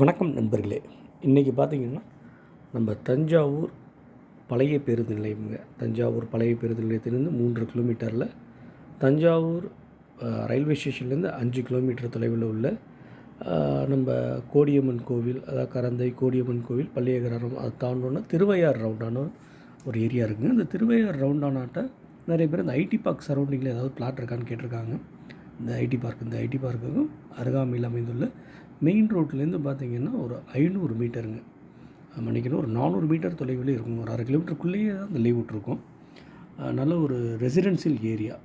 வணக்கம் நண்பர்களே. இன்றைக்கி பார்த்தீங்கன்னா நம்ம தஞ்சாவூர் பழைய பேருந்து நிலையம்ங்க. தஞ்சாவூர் பழைய பேருந்து நிலையத்திலேருந்து மூன்று கிலோமீட்டரில் தஞ்சாவூர் ரயில்வே ஸ்டேஷன்லேருந்து அஞ்சு கிலோமீட்டர் தொலைவில் உள்ள நம்ம கோடியம்மன் கோவில் அதாவது கரந்தை கோடியம்மன் கோவில் பள்ளியகரம் அதை தாண்டோன்னா திருவையார் ரவுண்டான ஒரு ஏரியா இருக்குங்க. அந்த திருவையார் ரவுண்டானாட்ட நிறைய பேர் இந்த ஐடி பார்க் சரௌண்டிங்கில் ஏதாவது பிளாட் இருக்கான்னு கேட்டிருக்காங்க. இந்த ஐடி பார்க் இந்த ஐடி பார்க்குக்கும் அருகாமையில் அமைந்துள்ள மெயின் ரோட்லேருந்து பார்த்திங்கன்னா ஒரு ஐநூறு மீட்டருங்க. மன்னிக்கணும் ஒரு நானூறு மீட்டர் தொலைவில் இருக்கும். ஒரு அரை கிலோமீட்டருக்குள்ளேயே தான் அந்த லேஅவுட் இருக்கும். நல்ல ஒரு ரெசிடென்சியல் ஏரியா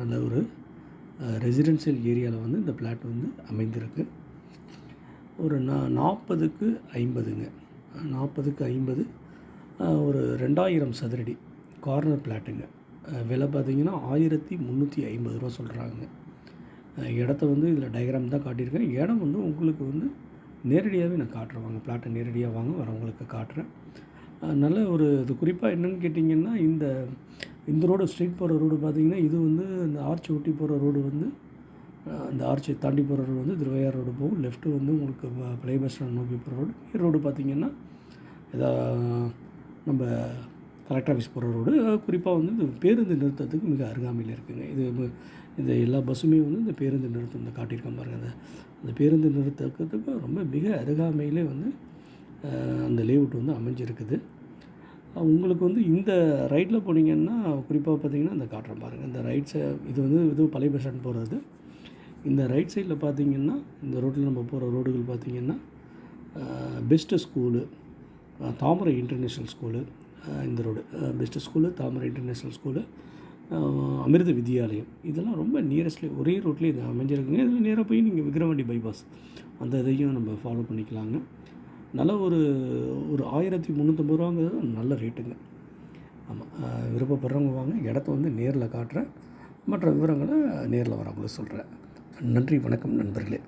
நல்ல ஒரு ரெசிடென்சியல் ஏரியாவில் வந்து இந்த பிளாட் வந்து அமைந்திருக்கு. ஒரு நா நாற்பதுக்கு ஐம்பதுங்க. நாற்பதுக்கு ஐம்பது ஒரு ரெண்டாயிரம் சதுரடி கார்னர் பிளாட்டுங்க விலை பார்த்திங்கன்னா ஆயிரத்தி முந்நூற்றி ஐம்பது ரூபா சொல்கிறாங்க இடத்த வந்து இதில் டயக்ராம் தான் காட்டியிருக்கேன். இடம் வந்து உங்களுக்கு வந்து நேரடியாகவே நான் காட்டுறேன். வாங்க பிளாட்டை நேரடியாக வாங்க வரவங்களுக்கு காட்டுறேன். நல்ல ஒரு இது. குறிப்பாக என்னென்னு கேட்டிங்கன்னா இந்த இந்த ரோடு ஸ்ட்ரீட் போகிற ரோடு பார்த்திங்கன்னா இது வந்து இந்த ஆர்ச் ஒட்டி போகிற ரோடு வந்து அந்த ஆர்ச்சை தாண்டி போகிற ரோடு வந்து திருவையார் ரோடு போகும். லெஃப்ட்டு வந்து உங்களுக்கு பிளே பஸ் ஸ்டாண்ட் நோக்கி போகிற ரோடு ரோடு பார்த்தீங்கன்னா இதா நம்ம கலெக்டர் ஆஃபீஸ் போகிற ரோடு குறிப்பாக வந்து இந்த பேருந்து நிறுத்தத்துக்கு மிக அருகாமையில் இருக்குங்க. இது இந்த எல்லா பஸ்ஸுமே வந்து இந்த பேருந்து நிறுத்தம் இந்த காட்டியிருக்கேன் பாருங்கள் அந்த அந்த பேருந்து நிறுத்தத்துக்கு ரொம்ப மிக அருகாமையிலே வந்து அந்த லேஅவுட் வந்து அமைஞ்சிருக்குது. உங்களுக்கு வந்து இந்த ரைட்டில் போனீங்கன்னா குறிப்பாக பார்த்தீங்கன்னா அந்த காட்டுறேன் பாருங்கள் இந்த ரைட் சை இது வந்து இது பழைய பஸ் ஸ்டாண்ட் போகிறது இந்த ரைட் சைடில் பார்த்தீங்கன்னா இந்த ரோட்டில் நம்ம போகிற ரோடுகள் பார்த்திங்கன்னா best school Thamarai international school இந்த road best school Thamarai international school Amrita Vidyalayam. இதெல்லாம் ரொம்ப நியரஸ்ட்லேயே ஒரே ரோட்லேயே இது அமைஞ்சிருக்குங்க. இதில் நேராக போய் நீங்கள் விக்ரவாண்டி பைபாஸ் அந்த இதையும் நம்ம ஃபாலோ பண்ணிக்கலாங்க. நல்ல ஒரு ஒரு ஆயிரத்தி முந்நூற்றம்பது ரூபாங்கிறது நல்ல ரேட்டுங்க ஆமாம் விருப்பப்படுறவங்க வாங்க. இடத்த வந்து நேரில் காட்டுறேன். மற்ற விவரங்களை நேரில் வரவங்களும் சொல்கிறேன் நன்றி வணக்கம் நண்பர்களே.